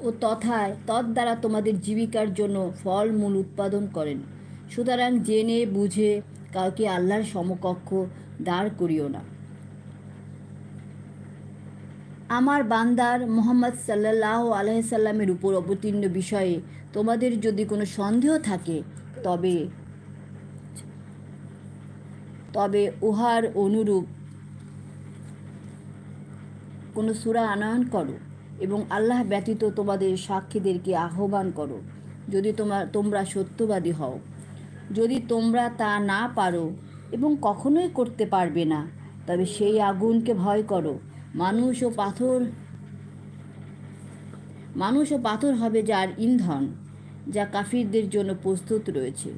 ও তথায় তদ্বারা তোমাদের জীবিকার জন্য ফলমূল উৎপাদন করেন। সুতরাং জেনে, বুঝে কাউকে আল্লাহর সমকক্ষ দাঁড় করিও না। আমার বান্দার মোহাম্মদ সাল্লাহ আলহামের উপর অবতীর্ণ বিষয়ে তোমাদের যদি কোনো সন্দেহ থাকে, তবে তবে উহার অনুরূপ কোনো সূরা আনয়ন করো। এবং আল্লাহ ব্যতীত তোমাদের সাক্ষীদেরকে আহ্বান করো, যদি তোমার তোমরা সত্যবাদী হও। যদি তোমরা তা না পারো এবং কখনোই করতে পারবে না, তবে সেই আগুনকে ভয় করো। মানুষ ও পাথর, মানুষ ও পাথর হবে যার ইন্ধন, যা কাফিরদের জন্য প্রস্তুত রয়েছে।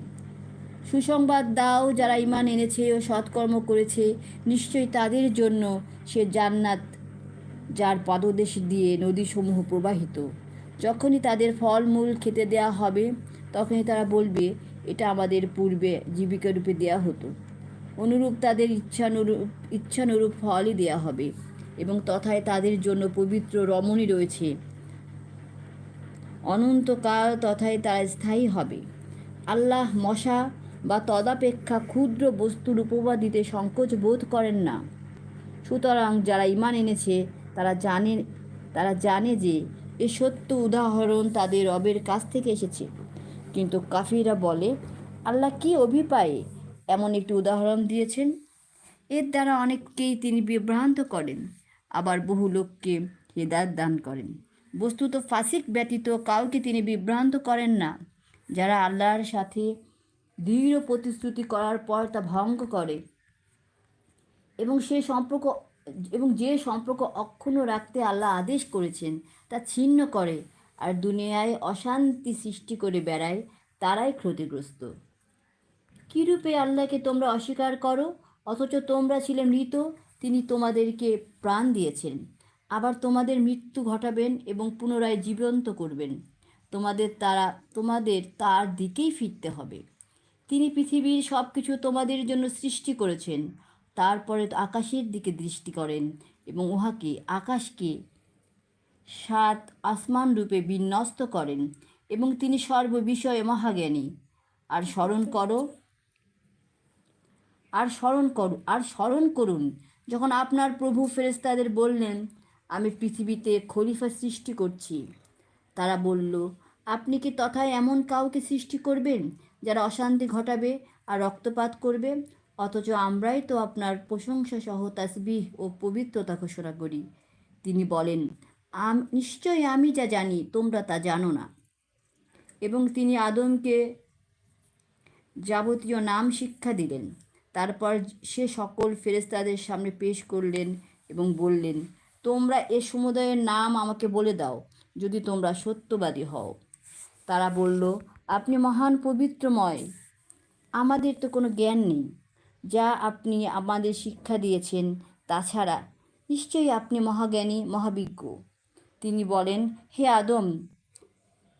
সুসংবাদ দাও যারা ইমান এনেছে ও সৎকর্ম করেছে, নিশ্চয়ই তাদের জন্য সে জান্নাত যার পাদদেশ দিয়ে নদীসমূহ প্রবাহিত। যখনই তাদের ফলমূল খেতে দেয়া হবে, তখনই তারা বলবে, এটা আমাদের পূর্বে জীবিকা রূপে দেওয়া হতো। অনুরূপ তাদের ইচ্ছানুরূপ ইচ্ছানুরূপ ফলই দেয়া হবে এবং তথায় তাদের জন্য পবিত্র রমণী রয়েছে। অনন্তকাল তথায় তারা স্থায়ী হবে। আল্লাহ মশা বা তদাপেক্ষা ক্ষুদ্র বস্তুর উপমা দিতে সংকোচ বোধ করেন না। সুতরাং যারা ইমান এনেছে তারা জানে তারা জানে যে এ সত্য উদাহরণ তাদের রবের কাছ থেকে এসেছে। কিন্তু কাফিরা বলে, আল্লাহ কি অভিপায়ে এমন একটি উদাহরণ দিয়েছেন? এর দ্বারা অনেককেই তিনি বিভ্রান্ত করেন, আবার বহু লোককে হেদায়ত দান করেন। বস্তুত ফাসিক ব্যতীত কাউকে তিনি বিভ্রান্ত করেন না। যারা আল্লাহর সাথে দৃঢ় প্রতিশ্রুতি করার পর তা ভঙ্গ করে এবং সে সম্পর্ক এবং যে সম্পর্ক অক্ষুণ্ণ রাখতে আল্লাহ আদেশ করেছেন, তা ছিন্ন করে আর দুনিয়ায় অশান্তি সৃষ্টি করে বেড়ায়, তারাই ক্ষতিগ্রস্ত। কীরূপে আল্লাহকে তোমরা অস্বীকার করো? অথচ তোমরা ছিলে মৃত, তিনি তোমাদেরকে প্রাণ দিয়েছেন। আবার তোমাদের মৃত্যু ঘটাবেন এবং পুনরায় জীবন্ত করবেন। তোমাদের তারা, তোমাদের তার দিকেই ফিরতে হবে। তিনি পৃথিবীর সব কিছু তোমাদের জন্য সৃষ্টি করেছেন। তারপরে আকাশের দিকে দৃষ্টি করেন এবং উহাকে আকাশকে সাত আসমান রূপে বিন্যস্ত করেন এবং তিনি সর্ববিষয়ে মহাজ্ঞানী। আর স্মরণ করো, আর স্মরণ করো, আর স্মরণ করুন, যখন আপনার প্রভু ফেরেস্তাদের বললেন, আমি পৃথিবীতে খলিফা সৃষ্টি করছি। তারা বলল, আপনি কি তথায় এমন কাউকে সৃষ্টি করবেন, যারা অশান্তি ঘটাবে আর রক্তপাত করবে? অথচ আমরাই তো আপনার প্রশংসা সহ তাসবিহ ও পবিত্রতা ঘোষণা করি। তিনি বলেন, আম, নিশ্চয়ই আমি যা জানি, তোমরা তা জানো না। এবং তিনি আদমকে যাবতীয় নাম শিক্ষা দিলেন। তারপর সে সকল ফেরেস্তাদের সামনে পেশ করলেন এবং বললেন, তোমরা এ সমুদায়ের নাম আমাকে বলে দাও, যদি তোমরা সত্যবাদী হও। তারা বলল, আপনি মহান পবিত্রময়। আমাদের তো কোনো জ্ঞান নেই। যা আপনি আমাদের শিক্ষা দিয়েছেন, তাছাড়া নিশ্চয়ই আপনি মহাজ্ঞানী, মহাবিজ্ঞ। তিনি বলেন, হে আদম।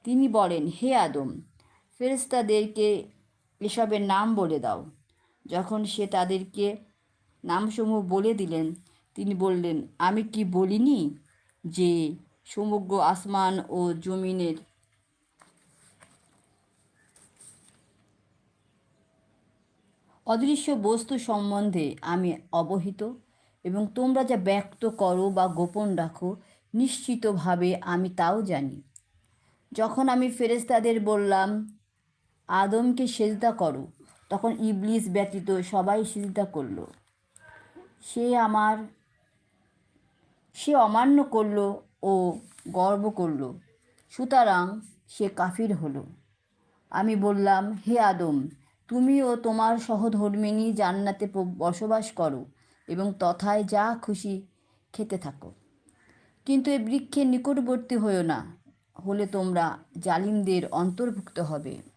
তিনি বলেন, হে আদম ফেরেস্তাদেরকে এসবের নাম বলে দাও। যখন সে তাদেরকে নামসমূহ বলে দিলেন, তিনি বললেন, আমি কি বলিনি যে সমগ্র আসমান ও জমিনের অদৃশ্য বস্তু সম্বন্ধে আমি অবহিত এবং তোমরা যা ব্যক্ত করো বা গোপন রাখো, নিশ্চিতভাবে আমি তাও জানি। যখন আমি ফেরেস্তাদের বললাম, আদমকে সেজদা করো, তখন ইবলিস ব্যতীত সবাই সিজদা করল। সে আমার, সে অমান্য করল ও গর্ব করল। সুতরাং সে কাফির হলো। আমি বললাম, হে আদম তুমি ও তোমার সহধর্মিনী জান্নাতে বসবাস করো এবং তথায় যা খুশি খেতে থাকো। কিন্তু এ বৃক্ষের নিকটবর্তী হয়েও না, হলে তোমরা জালিমদের অন্তর্ভুক্ত হবে।